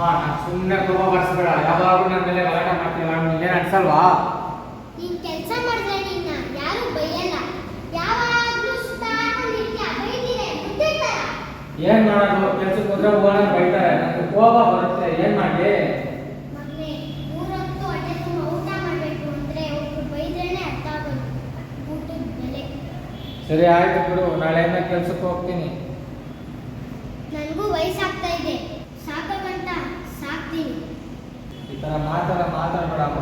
ನಾನು ಸುಮ್ಮನೆ ಕೋಪ ಬರ್ಸ್ಬೇಡ. ಯಾವಾಗಲೂ ನನ್ನ ಮೇಲೆ ಗಲಾಟೆ ಮಾಡ್ತೀಯ? ಏನು ಅನ್ಸಲ್ವಾ ನೀನ್ ಕೆಲಸ ಮಾಡಿದ್ರೆ ನಿನ್ನ ಯಾರು ಬೈಯಲ್ಲ. ಯಾವಾಗ್ಲೂ ಬುದ್ಧಿರ್ತಾರ ಏನ್ ಮಾಡೋದು? ಕೆಲ್ಸಕ್ಕೆ ಹೋದ್ರೆ ಹೋಗೋಣ ಬೈತಾರೆ. ನನಗೆ ಕೋಪ ಬರುತ್ತೆ. ಏನ್ ಮಾಡಿ? ಮಗನೇ ಮೂರೊತ್ತು ಹೊಟ್ಟೆ ತುಂಬ ಊಟ ಮಾಡಬೇಕು ಅಂದ್ರೆ ಒಬ್ರು ಬೈದ್ರೇನೆ ಅರ್ಥ ಆಗೋದು. ಊಟದ ಬೆಲೆ. ಸರಿ ಆಯ್ತು ಬಿಡು. ನಾಳೆಯಿಂದ ಕೆಲ್ಸಕ್ಕೆ ಹೋಗ್ತೀನಿ. ನನಗೂ ವಯಸ್ಸಾಗ್ತಾ ಇದೆ. ಥರ ಮಾತಾಡ ಮಾತಾಡ್ಬೇಡಮ್ಮ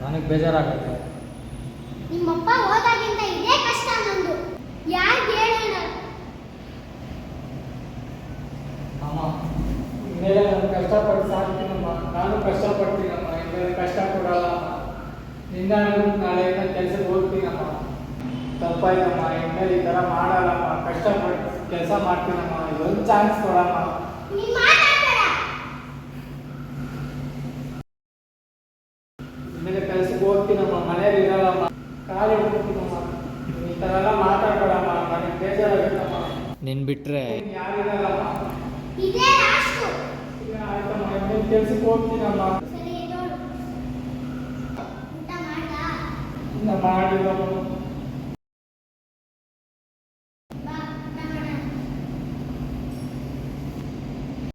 ನನಗೆ ಬೇಜಾರಾಗುತ್ತೆ. ನಿಮ್ಮಪ್ಪ ಹೋದಾಗಿಂದ ಇದೇ ಕಷ್ಟ ನಂದು. ಯಾರು ಹೇಳೋಣ ಅಮ್ಮ ಇನ್ಮೇಲೆ ನಾನು ಕಷ್ಟಪಟ್ಟು ಸಾಕ್ತೀನಮ್ಮ. ನಾನು ಕಷ್ಟಪಡ್ತೀನಮ್ಮ. ಇನ್ಮೇಲೆ ಕಷ್ಟ ಕೊಡಲ್ಲ ನಿನ್ನ ನಾಳೆಯಿಂದ ಕೆಲಸಕ್ಕೆ ಹೋಗ್ತೀನಮ್ಮ. ತಪ್ಪಾಯ್ತಮ್ಮ. ಇನ್ಮೇಲೆ ಈ ಥರ ಮಾಡಲ್ಲಮ್ಮ. ಕಷ್ಟಪಟ್ಟು ಕೆಲಸ ಮಾಡ್ತೀನಮ್ಮ. ಇದೊಂದು ಚಾನ್ಸ್ ಕೊಡಮ್ಮ ನೀನ್ ಮಾತಾಡ್ಬೇಡ ಇನ್ಮೇಲೆ ಕೆಲ್ಸಕ್ಕೆ ಇರಲ್ಲಮ್ಮ ಕಾಲು ಈ ಥರ ಎಲ್ಲ ಮಾತಾಡ್ಬೇಡಮ್ಮ ನನಗೆ ಬೇಜಾರಾಗುತ್ತಮ್ಮ ನಿನ್ ಬಿಟ್ರೆ ಯಾರಿರಲ್ಲಮ್ಮ ಈಗ ಆಯ್ತಮ್ಮ ಕೆಲ್ಸಕ್ಕೆ ಹೋಗ್ತೀನಮ್ಮ ಇನ್ನ ಮಾಡಿಲ್ಲಮ್ಮ